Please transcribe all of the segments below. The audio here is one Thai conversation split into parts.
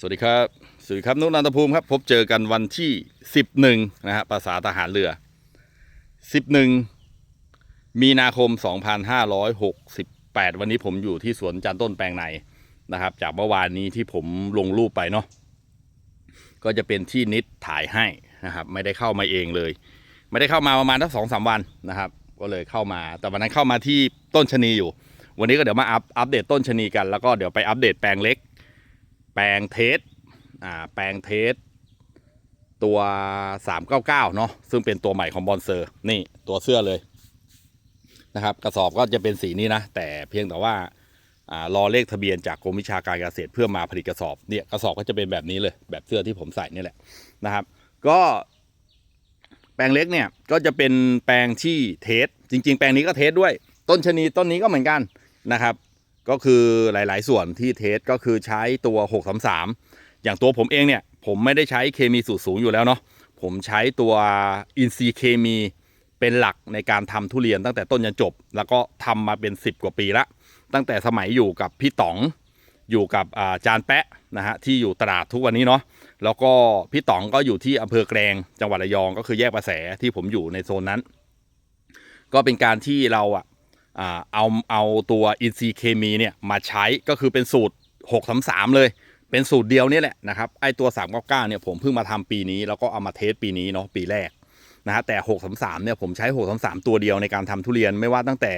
สวัสดีครับสวัสดีครับนุนันทภูมิครับ พบเจอกันวันที่ 11 นะฮะภาษาทหารเรือ 11 มีนาคม 2568 วันนี้ผมอยู่ที่สวนจันต้นแปลงในนะครับ จากเมื่อวานนี้ที่ผมลงรูปไปเนาะก็จะเป็นที่นิดถ่ายให้นะครับ ไม่ได้เข้ามาเองเลย ไม่ได้เข้ามาประมาณสักสองสามวันนะครับ ก็เลยเข้ามา แต่วันนั้นเข้ามาที่ต้นชะนีอยู่ วันนี้ก็เดี๋ยวมาอัปอัปเดตต้นชะนีกันแล้วก็เดี๋ยวไปอัปเดตแปลงเล็ก แปลงเทสอ่าแปลงเทสตัว 399 เนาะซึ่งเป็นตัวใหม่ของบอนเซอร์นี่ตัวเสื้อเลยนะครับ กระสอบก็จะเป็นสีนี้นะ แต่เพียงแต่ว่าอ่ารอเลขทะเบียนจากกรมวิชาการเกษตรเพื่อมาผลิตกระสอบเนี่ยกระสอบก็จะเป็นแบบนี้เลย แบบเสื้อที่ผมใส่นี่แหละนะครับ ก็แปลงเล็กเนี่ยก็จะเป็นแปลงที่เทสจริง ๆ แปลงนี้ก็เทสด้วย ต้นชะนีต้นนี้ก็เหมือนกันนะครับ ก็คือหลาย ๆ ส่วนที่เทสก็คือใช้ตัว633อย่างตัวผมเองเนี่ย ผมไม่ได้ใช้เคมีสูตรสูงอยู่แล้วเนาะผมใช้ตัวอินทรีเคมีเป็นหลักในการทำทุเรียนตั้งแต่ต้นยันจบ แล้วก็ทำมาเป็น 10 กว่าปีละ ตั้งแต่สมัยอยู่กับพี่ต๋องอยู่กับอาจานแปะนะฮะที่อยู่ตราดทุกวันนี้เนาะแล้วก็พี่ต๋องก็อยู่ที่อำเภอแกลงจังหวัดระยองก็คือแยกประแสที่ผมอยู่ในโซนนั้น ก็เป็นการที่เราอะอ่า เอาเอาตัวอินทรีเคมีเนี่ยมาใช้ก็คือเป็นสูตร633 เลย เป็นสูตรเดียวนี่แหละนะครับไอตัว 399เนี่ยผมเพิ่งมาทำปีนี้ แล้วก็เอามาเทสปีนี้เนาะปีแรกนะฮะแต่633เนี่ยผมใช้633 ตัวเดียวในการทำทุเรียนไม่ว่าตั้งแต่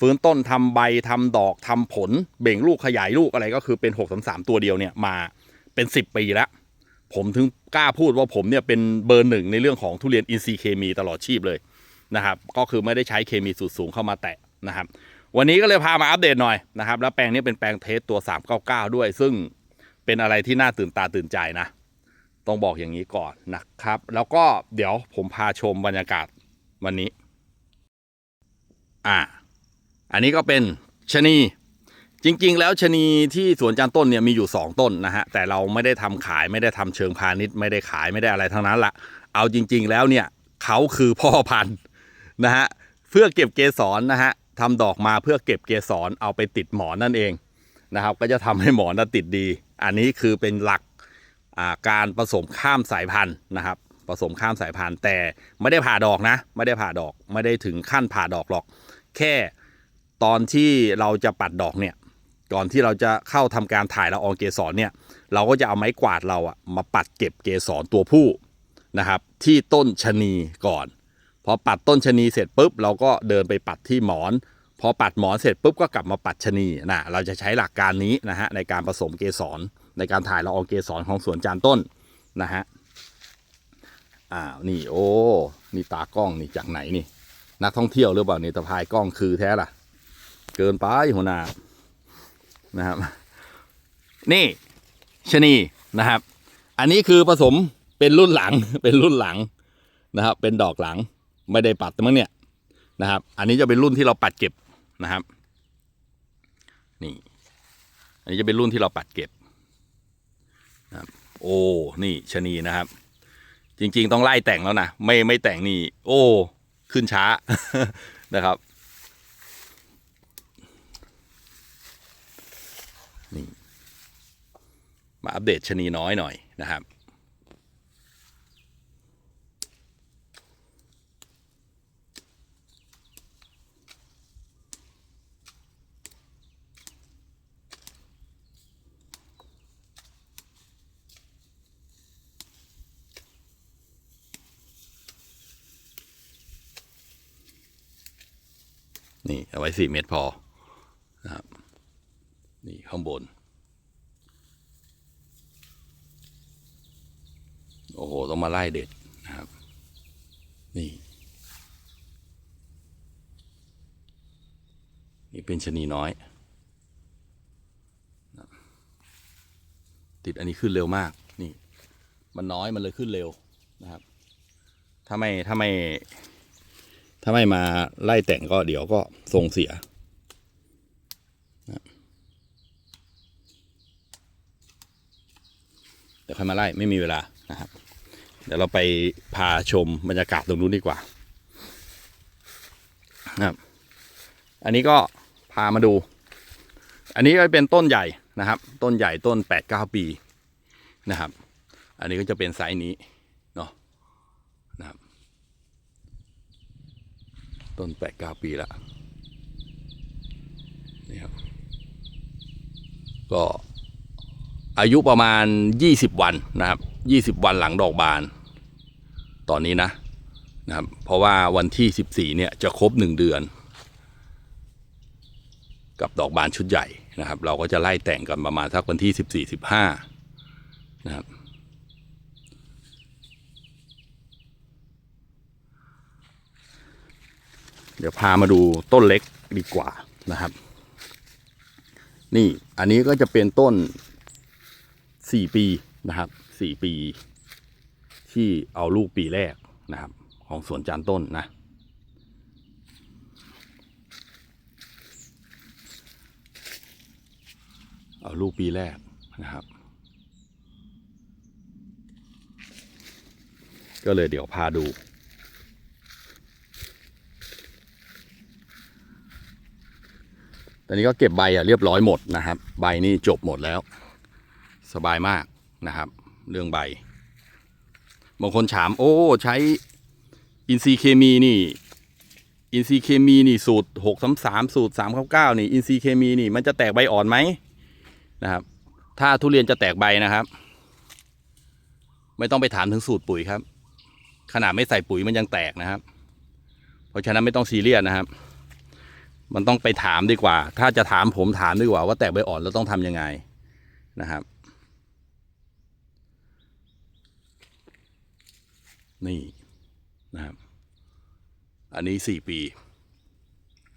ฟื้นต้นทำใบทำดอกทำผลเบ่งลูกขยายลูกอะไรก็คือเป็น633ตัวเดียวเนี่ยมาเป็น 10 ปีแล้วผมถึงกล้าพูดว่าผมเนี่ยเป็นเบอร์หนึ่งในเรื่องของทุเรียนอินทรีย์เคมีตลอดชีพเลยนะครับก็คือไม่ได้ใช้เคมีสูตรสูงเข้ามาแตะ นะครับ วันนี้ก็เลยพามาอัปเดตหน่อยนะครับ แล้วแปลงนี้เป็นแปลงเทสตัว 399 ด้วย ซึ่งเป็นอะไรที่น่าตื่นตาตื่นใจนะ ต้องบอกอย่างนี้ก่อนนะครับ แล้วก็เดี๋ยวผมพาชมบรรยากาศวันนี้ อ่า อันนี้ก็เป็นชะนีจริง ๆ แล้วชะนีที่สวนจานต้นเนี่ยมีอยู่ 2 ต้นนะฮะ แต่เราไม่ได้ทำขายไม่ได้ทำเชิงพาณิชย์ไม่ได้ขายไม่ได้อะไรทั้งนั้นละเอาจริง ๆ แล้วเนี่ยเขาคือพ่อพันธุ์นะฮะเพื่อเก็บเกสรนะฮะ ทำดอกมาเพื่อเก็บเกสรเอาไปติดหมอนนั่นเองนะครับ ก็จะทำให้หมอนน่ะติดดี อันนี้คือเป็นหลักาการผสมข้ามสายพันธุ์นะครับผสมข้ามสายพันธุ์แต่ไม่ได้ผ่าดอกนะ ไม่ได้ผ่าดอกไม่ได้ถึงขั้นผ่าดอกหรอก แค่ตอนที่เราจะปัดดอกเนี่ยก่อนที่เราจะเข้าทำการถ่ายละอองเกสรเนี่ยเราก็จะเอาไม้กวาดเราอะมาปัดเก็บเกสรตัวผู้นะครับ ที่ต้นชะนีก่อน พอปัดต้นชะนีเสร็จปุ๊บเราก็เดินไปปัดที่หมอน พอปัดหมอนเสร็จปุ๊บก็กลับมาปัดชะนีนะเราจะใช้หลักการนี้นะฮะในการผสมเกสรในการถ่ายละอองเกสรของสวนจานต้นนะฮะอ้าวนี่โอ้นี่ตากล้องนี่จากไหนนี่ นักท่องเที่ยวหรือเปล่านี่ตะพายกล้องคือแท้ล่ะ เกินไปหัวหน้านะครับนี่ชะนีนะครับ อันนี้คือผสมเป็นรุ่นหลังเป็นรุ่นหลังนะครับ เป็นดอกหลัง ไม่ได้ปัดมั้งเนี่ยนะครับ อันนี้จะเป็นรุ่นที่เราปัดเก็บนะครับ นี่ อันนี้จะเป็นรุ่นที่เราปัดเก็บนะครับโอ้ นี่ชะนีนะครับ จริง ๆ ต้องไล่แต่งแล้วนะไม่ไม่แต่งนี่ โอ้ ขึ้นช้านะครับนี่มาอัปเดตชะนีน้อยหน่อยนะครับ นี่เอาไว้สี่เมตรพอนะครับ นี่ข้างบน โอ้โห ต้องมาไล่เด็ดนะครับ นี่ นี่เป็นชนีน้อยนะติดอันนี้ขึ้นเร็วมาก นี่ มันน้อยมันเลยขึ้นเร็วนะครับ ถ้าไม่ถ้าไม่ ถ้าไม่มาไล่แต่งก็เดี๋ยวก็ทรงเสียนะเดี๋ยวค่อยมาไล่ไม่มีเวลานะครับ เดี๋ยวเราไปพาชมบรรยากาศตรงนู้นดีกว่านะครับอันนี้ก็พามาดู อันนี้ก็เป็นต้นใหญ่นะครับ ต้นใหญ่ต้นแปดเก้าปีนะครับ อันนี้ก็จะเป็นไซส์นี้เนาะนะครับ ต้นแปดเก้าปีแล้วนี่ครับก็อายุประมาณยี่สิบวันนะครับยี่สิบวันหลังดอกบาน ตอนนี้นะนะครับ เพราะว่าวันที่สิบสี่เนี่ยจะครบหนึ่งเดือน กับดอกบานชุดใหญ่นะครับ เราก็จะไล่แต่งกันประมาณสักวันที่สิบสี่สิบห้านะครับ เดี๋ยวพามาดูต้นเล็กดีกว่านะครับ นี่อันนี้ก็จะเป็นต้นสี่ปีนะครับสี่ปี ที่เอาลูกปีแรกนะครับ ของสวนจานต้นนะ เอาลูกปีแรกนะครับ ก็เลยเดี๋ยวพาดู ตอนนี้ก็เก็บใบอะเรียบร้อยหมดนะครับ ใบนี่จบหมดแล้ว สบายมากนะครับ เรื่องใบบางคนถามโอ้ใช้อินทรีเคมีนี่อินทรีเคมีนี่สูตรหกสามสามสูตรสามเก้าเก้านี่อินทรีเคมีนี่มันจะแตกใบอ่อนไหมนะครับ ถ้าทุเรียนจะแตกใบนะครับ ไม่ต้องไปถามถึงสูตรปุ๋ยครับ ขนาดไม่ใส่ปุ๋ยมันยังแตกนะครับ เพราะฉะนั้นไม่ต้องซีเรียสนะครับ มันต้องไปถามดีกว่า ถ้าจะถามผมถามดีกว่าว่าแตกใบอ่อนแล้วต้องทำยังไงนะครับ นี่นะครับ อันนี้สี่ปี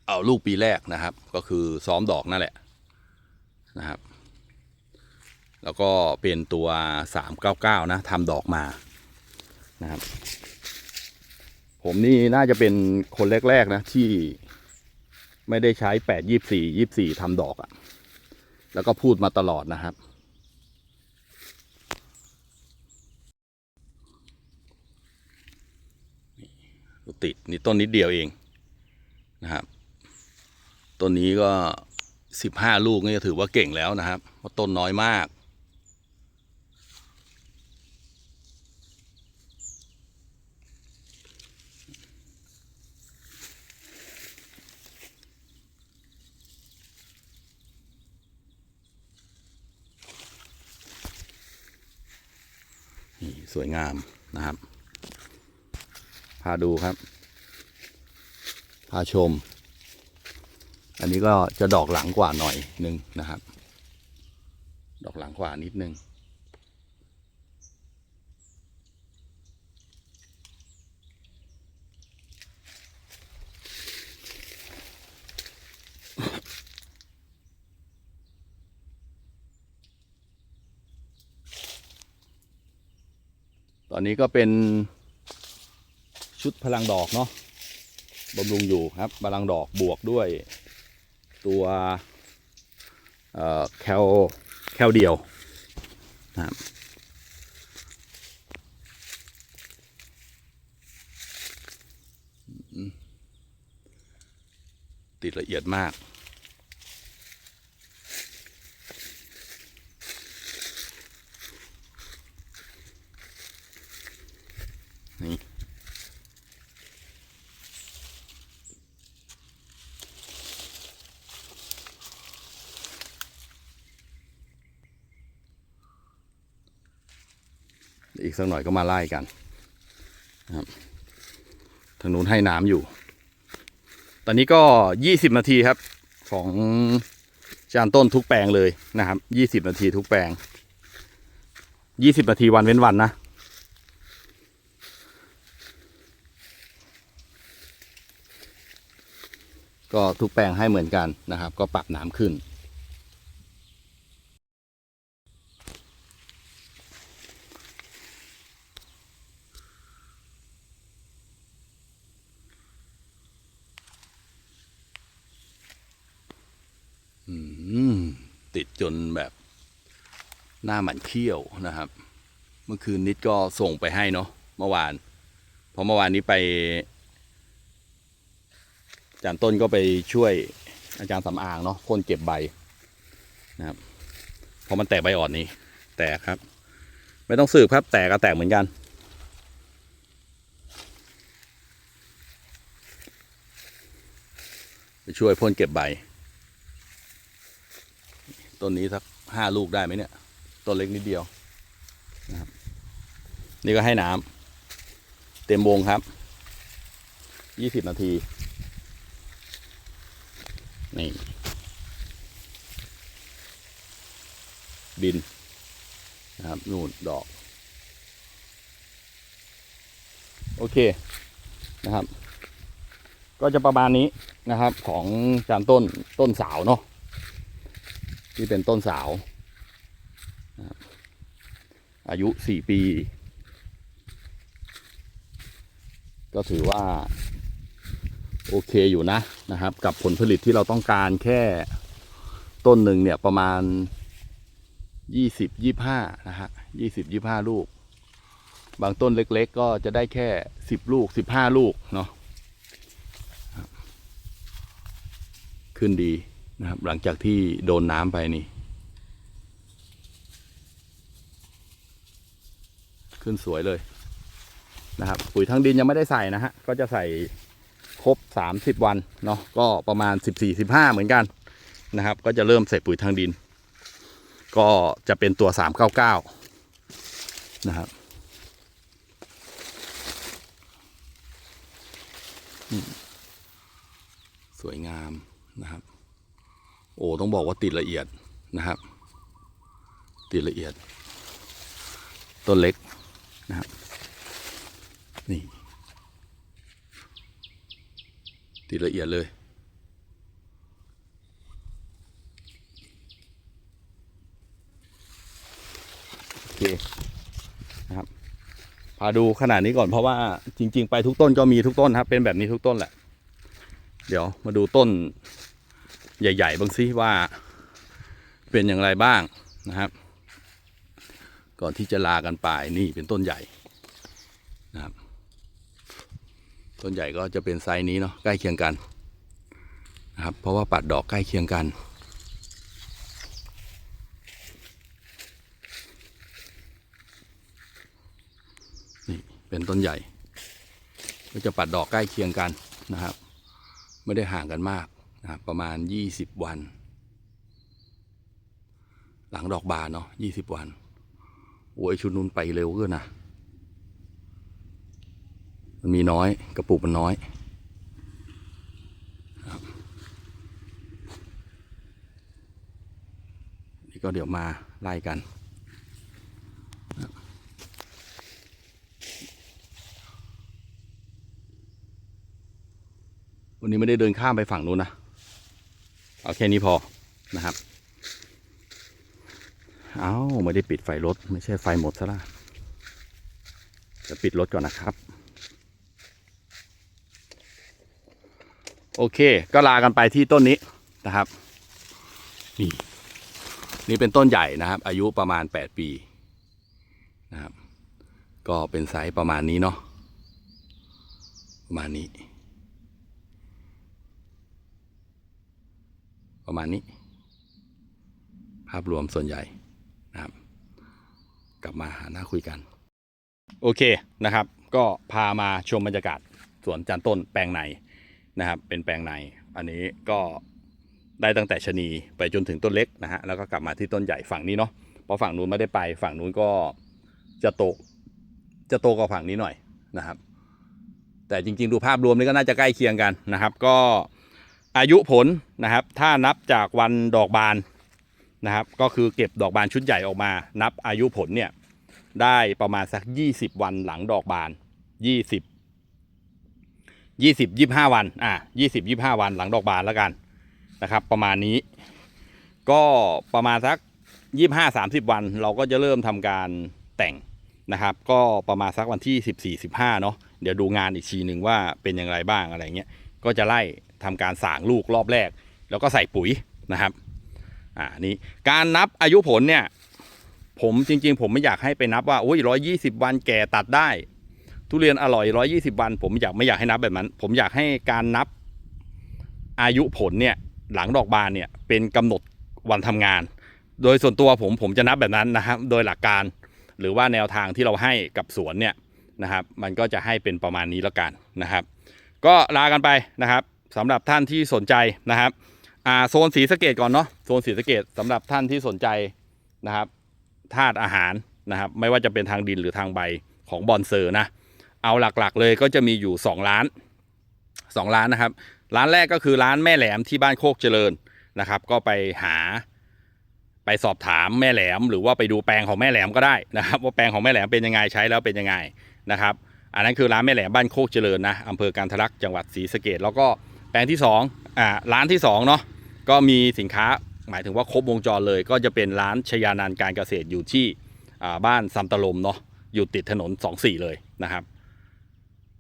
เอาลูกปีแรกนะครับ ก็คือซ้อมดอกนั่นแหละนะครับ แล้วก็เป็นตัวสามเก้าเก้านะทำดอกมานะครับ ผมนี่น่าจะเป็นคนแรก ๆ นะที่ ไม่ได้ใช้แปดยี่สี่ยี่สี่ทำดอกอะ่ะ แล้วก็พูดมาตลอดนะครับ ติดนี่ต้นนิดเดียวเองนะครับ ต้นนี้ก็สิบห้าลูกนี่ก็ถือว่าเก่งแล้วนะครับเพราะต้นน้อยมาก นี่ สวยงามนะครับ พาดูครับ พาชม อันนี้ก็จะดอกหลังกว่าหน่อยหนึ่งนะครับ ดอกหลังกว่านิดนึง อนนี้ก็เป็นชุดพลังดอกเนาะบำรุงอยู่ครับพลังดอกบวกด้วยตัวแคลแคลเดียวนะครับติดละเอียดมาก อีกสักหน่อยก็มาไล่กันนะครับทางนู้นให้น้ำอยู่ ตอนนี้ก็ยี่สิบนาทีครับของจานต้นทุกแปลงเลยนะครับยี่สิบนาทีทุกแปลงยี่สิบนาทีวันเว้นวันนะก็ทุกแปลงให้เหมือนกันนะครับ ก็ปรับน้ำขึ้น ติดจนแบบหน้าหมันเขี้ยวนะครับ เมื่อคืนนิดก็ส่งไปให้เนาะเมื่อวาน เพราะเมื่อวานนี้ไป อาจารย์ต้นก็ไปช่วยอาจารย์สำอางเนาะพ่นเก็บใบนะครับเพราะมันแตกใบอ่อนนี้ แตกครับ ไม่ต้องสืบครับ แตกก็แตกเหมือนกัน ไปช่วยพ่นเก็บใบ ต้นนี้สักห้าลูกได้ไหมเนี่ยต้นเล็กนิดเดียวนะครับนี่ก็ให้น้ำเต็มวงครับยี่สิบนาทีนี่ดินนะครับนู่นดอก โอเคนะครับ ก็จะประมาณนี้นะครับของจานต้นต้นสาวเนาะ ที่เป็นต้นสาว อายุสี่ปี ก็ถือว่า โอเคอยู่นะนะครับ กับผลผลิตที่เราต้องการแค่ต้นหนึ่งเนี่ยประมาณยี่สิบยี่ห้านะฮะยี่สิบยี่ห้าลูก บางต้นเล็กๆ ก็จะได้แค่สิบลูกสิบห้าลูกเนาะขึ้นดี นะครับ หลังจากที่โดนน้ำไปนี่ ขึ้นสวยเลยนะครับ ปุ๋ยทางดินยังไม่ได้ใส่นะฮะ ก็จะใส่ครบสามสิบวันเนาะก็ประมาณสิบสี่สิบห้าเหมือนกันนะครับ ก็จะเริ่มใส่ปุ๋ยทางดิน ก็จะเป็นตัวสามเก้าเก้านะครับสวยงามนะครับ โอ้ต้องบอกว่าติดละเอียดนะครับ ติดละเอียด ต้นเล็กนะครับ นี่ ติดละเอียดเลยโอเคนะครับพาดูขนาดนี้ก่อนเพราะว่าจริง ๆ ไปทุกต้นก็มีทุกต้นครับเป็นแบบนี้ทุกต้นแหละ เดี๋ยวมาดูต้น ใหญ่ๆบ้างซิว่าเป็นอย่างไรบ้างนะครับ ก่อนที่จะลากันไปนี่เป็นต้นใหญ่นะครับ ต้นใหญ่ก็จะเป็นไซส์นี้เนาะใกล้เคียงกันนะครับ เพราะว่าปัดดอกใกล้เคียงกันนี่เป็นต้นใหญ่ ก็จะปัดดอกใกล้เคียงกันนะครับ ไม่ได้ห่างกันมาก นะประมาณยี่สิบวัน หลังดอกบานเนาะยี่สิบวัน โอ้ยชุดนุนไปเร็วเกินนะมันมีน้อยกระปุกมันน้อยนี่ก็เดี๋ยวมาไล่กัน วันนี้ไม่ได้เดินข้ามไปฝั่งนู้นนะ เอาแค่นี้พอนะครับ เอาไม่ได้ปิดไฟรถ ไม่ใช่ไฟหมดซะละจะปิดรถก่อนนะครับ โอเค ก็ลากันไปที่ต้นนี้นะครับ นี่นี่เป็นต้นใหญ่นะครับ อายุประมาณ 8 ปีนะครับ ก็เป็นไซส์ประมาณนี้เนาะประมาณนี้ ประมาณนี้ ภาพรวมส่วนใหญ่นะครับ กลับมาหาหน้าคุยกัน โอเคนะครับ ก็พามาชมบรรยากาศสวนจันต้นแปลงในนะครับ เป็นแปลงในอันนี้ก็ได้ตั้งแต่ชนีไปจนถึงต้นเล็กนะฮะแล้วก็กลับมาที่ต้นใหญ่ฝั่งนี้เนาะเพราะฝั่งนู้นไม่ได้ไปฝั่งนู้นก็จะโตจะโตกว่าฝั่งนี้หน่อยนะครับ แต่จริงๆดูภาพรวมนี่ก็น่าจะใกล้เคียงกันนะครับ ก็ อายุผลนะครับ ถ้านับจากวันดอกบานนะครับ ก็คือเก็บดอกบานชุดใหญ่ออกมา นับอายุผลเนี่ยได้ประมาณสัก 20 วันหลังดอกบาน 20 20 25 วันอะ20 25 วันหลังดอกบานแล้วกันนะครับ ประมาณนี้ ก็ประมาณสัก 25 30 วัน เราก็จะเริ่มทำการแต่งนะครับ ก็ประมาณสักวันที่ 14 15เนาะเดี๋ยวดูงานอีกทีหนึ่งว่าเป็นอย่างไรบ้างอะไรเงี้ยก็จะไล่ ทำการสางลูกรอบแรก แล้วก็ใส่ปุ๋ยนะครับอ่านี่การนับอายุผลเนี่ยผมจริง ๆ ผมไม่อยากให้ไปนับว่าโอ้ยร้อยี่สิบวันแก่ตัดได้ ทุเรียนอร่อยร้อยี่สิบวัน ผมอยากไม่อยากให้นับแบบนั้น ผมอยากให้การนับอายุผลเนี่ยหลังดอกบานเนี่ยเป็นกำหนดวันทำงาน โดยส่วนตัวผมผมจะนับแบบนั้นนะครับ โดยหลักการหรือว่าแนวทางที่เราให้กับสวนเนี่ยนะครับ มันก็จะให้เป็นประมาณนี้แล้วกันนะครับ ก็ลากันไปนะครับ สำหรับท่านที่สนใจนะครับอ่าโซนสีสเกตก่อนเนาะโซนสีสเกตสำหรับท่านที่สนใจนะครับธาตุอาหารนะครับไม่ว่าจะเป็นทางดินหรือทางใบของบอนเซอร์นะเอาหลักๆเลยก็จะมีอยู่2ร้าน2ร้านนะครับ ร้านแรกก็คือร้านแม่แหลมที่บ้านโคกเจริญนะครับ ก็ไปหาไปสอบถามแม่แหลม หรือว่าไปดูแปลงของแม่แหลมก็ได้นะครับ ว่าแปลงของแม่แหลมเป็นยังไงใช้แล้วเป็นยังไงนะครับ อันนั้นคือร้านแม่แหลมบ้านโคกเจริญนะอำเภอการทะลักจังหวัดศรีสะเกดแล้วก็ แปลงที่2อ่าร้านที่2เนาะก็มีสินค้าหมายถึงว่าครบวงจรเลย ก็จะเป็นร้านชยานันการเกษตรอยู่ที่อ่าบ้านซัมตะลมเนาะอยู่ติดถนน 24 เลยนะครับ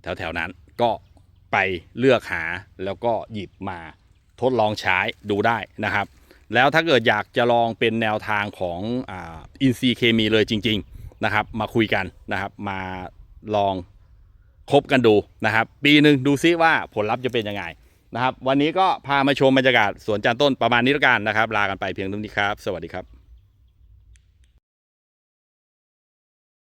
แถวๆนั้นก็ไปเลือกหาแล้วก็หยิบมาทดลองใช้ดูได้นะครับ แล้วถ้าเกิดอยากจะลองเป็นแนวทางของอาอินซีเคมีเลยจริง ๆนะครับ มาคุยกันนะครับ มาลองคบกันดูนะครับ ปีหนึ่งดูซิว่าผลลัพธ์จะเป็นยังไง นะครับ วันนี้ก็พามาชมบรรยากาศสวนจานต้นประมาณนี้แล้วกันนะครับ ลากันไปเพียงเท่านี้ครับ สวัสดีครับ